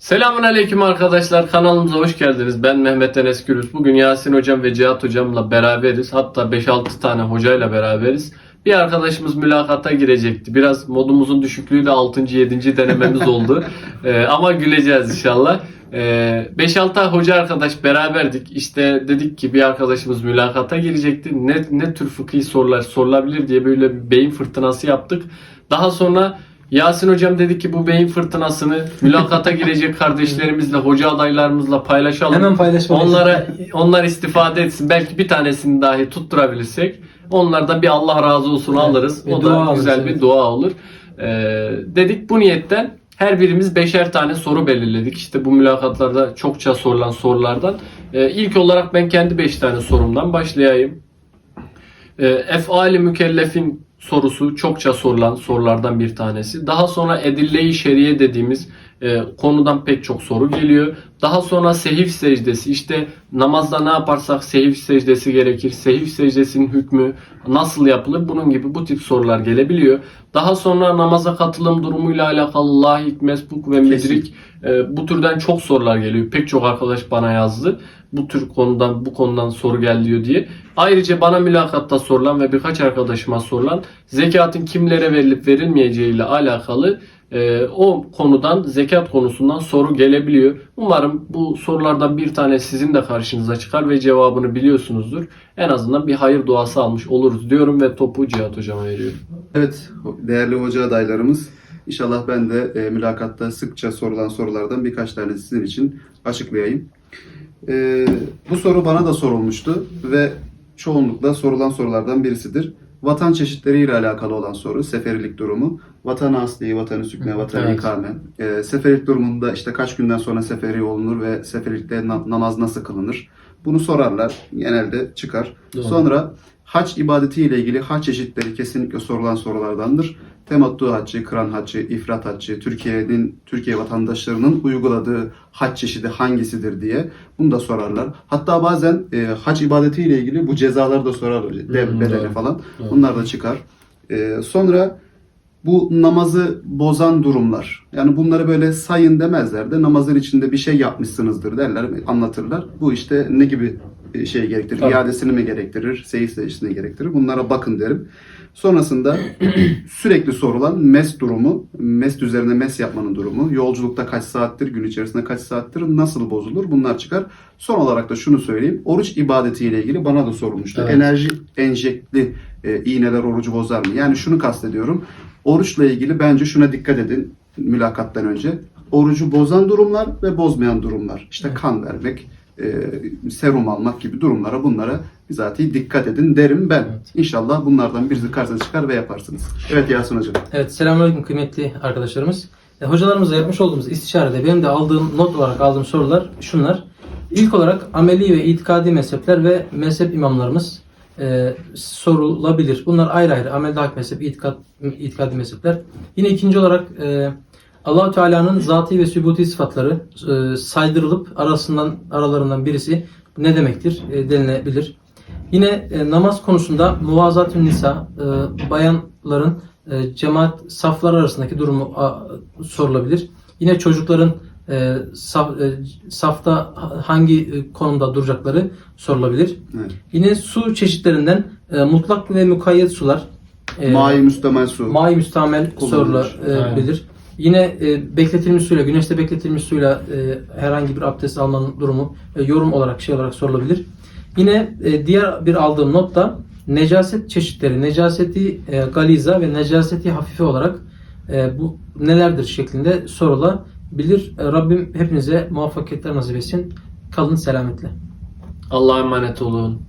Selamun Aleyküm arkadaşlar kanalımıza hoş geldiniz. Ben Mehmet Enes Gürüz. Bugün Yasin Hocam ve Cihat Hocam'la beraberiz. Hatta 5-6 tane hocayla beraberiz. Bir arkadaşımız mülakata girecekti. Biraz modumuzun düşüklüğüyle 6. 7. denememiz oldu. Ee, ama güleceğiz inşallah. Ee, 5-6 hoca arkadaş beraberdik. İşte dedik ki bir arkadaşımız mülakata girecekti. Ne, ne tür fıkhi sorular sorulabilir diye böyle bir beyin fırtınası yaptık. Daha sonra Yasin hocam dedi ki bu beyin fırtınasını mülakata girecek kardeşlerimizle, hoca adaylarımızla paylaşalım. Hemen paylaşmalıyız. Onlara onlar istifade etsin. Belki bir tanesini dahi tutturabilirsek onlardan bir Allah razı olsun Evet, alırız. bir o da alırız, güzel bir evet. dua olur. Ee, dedik bu niyetten her birimiz beşer tane soru belirledik. İşte bu mülakatlarda çokça sorulan sorulardan. Ee, ilk olarak ben kendi beş tane sorumdan başlayayım. E, Efali mükellefin sorusu çokça sorulan sorulardan bir tanesi. Daha sonra edille-i şeriye dediğimiz e, konudan pek çok soru geliyor. Daha sonra sehif secdesi. İşte namazda ne yaparsak sehif secdesi gerekir. Sehif secdesinin hükmü nasıl yapılır? Bunun gibi bu tip sorular gelebiliyor. Daha sonra namaza katılım durumuyla alakalı lahik, mesbuk ve medrik e, bu türden çok sorular geliyor. Pek çok arkadaş bana yazdı. Bu tür konudan bu konudan soru geliyor diye. Ayrıca bana mülakatta sorulan ve birkaç arkadaşıma sorulan zekatın kimlere verilip verilmeyeceği ile alakalı e, o konudan zekat konusundan soru gelebiliyor. Umarım bu sorulardan bir tane sizin de karşınıza çıkar ve cevabını biliyorsunuzdur. En azından bir hayır duası almış oluruz diyorum ve topu Cihat hocama veriyorum. Evet, değerli hoca adaylarımız. İnşallah ben de e, mülakatta sıkça sorulan sorulardan birkaç tane sizin için açıklayayım. E, bu soru bana da sorulmuştu ve çoğunlukla sorulan sorulardan birisidir. Vatan çeşitleriyle alakalı olan soru, seferilik durumu. Vatan asli, vatanı sükne, vatanı Evet. ikame. E, seferilik durumunda işte kaç günden sonra seferi olunur ve seferilikte na- namaz nasıl kılınır? Bunu sorarlar. Genelde çıkar. Doğru. Sonra hac ibadeti ile ilgili hac çeşitleri kesinlikle sorulan sorulardandır. Temattu haccı, kıran haccı, ifrat haccı, Türkiye'nin Türkiye vatandaşlarının uyguladığı hac çeşidi hangisidir diye bunu da sorarlar. Hatta bazen e, hac ibadeti ile ilgili bu cezaları da sorarlar. Dev, bedeli falan. Bunlar da çıkar. E, sonra bu namazı bozan durumlar. Yani bunları böyle sayın demezler de namazın içinde bir şey yapmışsınızdır derler, anlatırlar. Bu işte ne gibi e, şey gerektirir? Tabii. İadesini mi gerektirir? Seyif secdesini gerektirir? Bunlara bakın derim. Sonrasında sürekli sorulan mes durumu, mes üzerine mes yapmanın durumu, yolculukta kaç saattir, gün içerisinde kaç saattir, nasıl bozulur bunlar çıkar. Son olarak da şunu söyleyeyim. Oruç ibadetiyle ilgili bana da sorulmuştu. Evet. Enerji enjektli e, iğneler orucu bozar mı? Yani şunu kastediyorum. Oruçla ilgili bence şuna dikkat edin mülakattan önce. Orucu bozan durumlar ve bozmayan durumlar. İşte kan vermek, e, serum almak gibi durumlara bunlara bizatihi dikkat edin derim ben. Evet. İnşallah bunlardan birisi karşınıza çıkar ve yaparsınız. Evet Yasin Hocam. Evet, selamünaleyküm kıymetli arkadaşlarımız. E, hocalarımızla yapmış olduğumuz istişarede benim de aldığım not olarak aldığım sorular şunlar. İlk olarak ameli ve itikadi mezhepler ve mezhep imamlarımız e, sorulabilir. Bunlar ayrı ayrı. Amel hak mezhep, itikad, itikadi mezhepler. Yine ikinci olarak e, allah Teala'nın zatî ve sübuti sıfatları e, saydırılıp arasından aralarından birisi ne demektir e, denilebilir. Yine e, namaz konusunda muvazatün nisa, e, bayanların e, cemaat saflar arasındaki durumu a, sorulabilir. Yine çocukların e, saf, e, safta hangi e, konumda duracakları sorulabilir. Evet. Yine su çeşitlerinden e, mutlak ve mukayyet sular, e, Mai müstemel su. Mai müstamel sorulabilir. Yine e, bekletilmiş suyla, güneşte bekletilmiş suyla e, herhangi bir abdest almanın durumu e, yorum olarak şey olarak sorulabilir. Yine e, diğer bir aldığım notta necaset çeşitleri, necaseti e, galiza ve necaseti hafife olarak e, bu nelerdir şeklinde sorulabilir. E, Rabbim hepinize muvaffakiyetler nasip etsin. Kalın selametle. Allah'a emanet olun.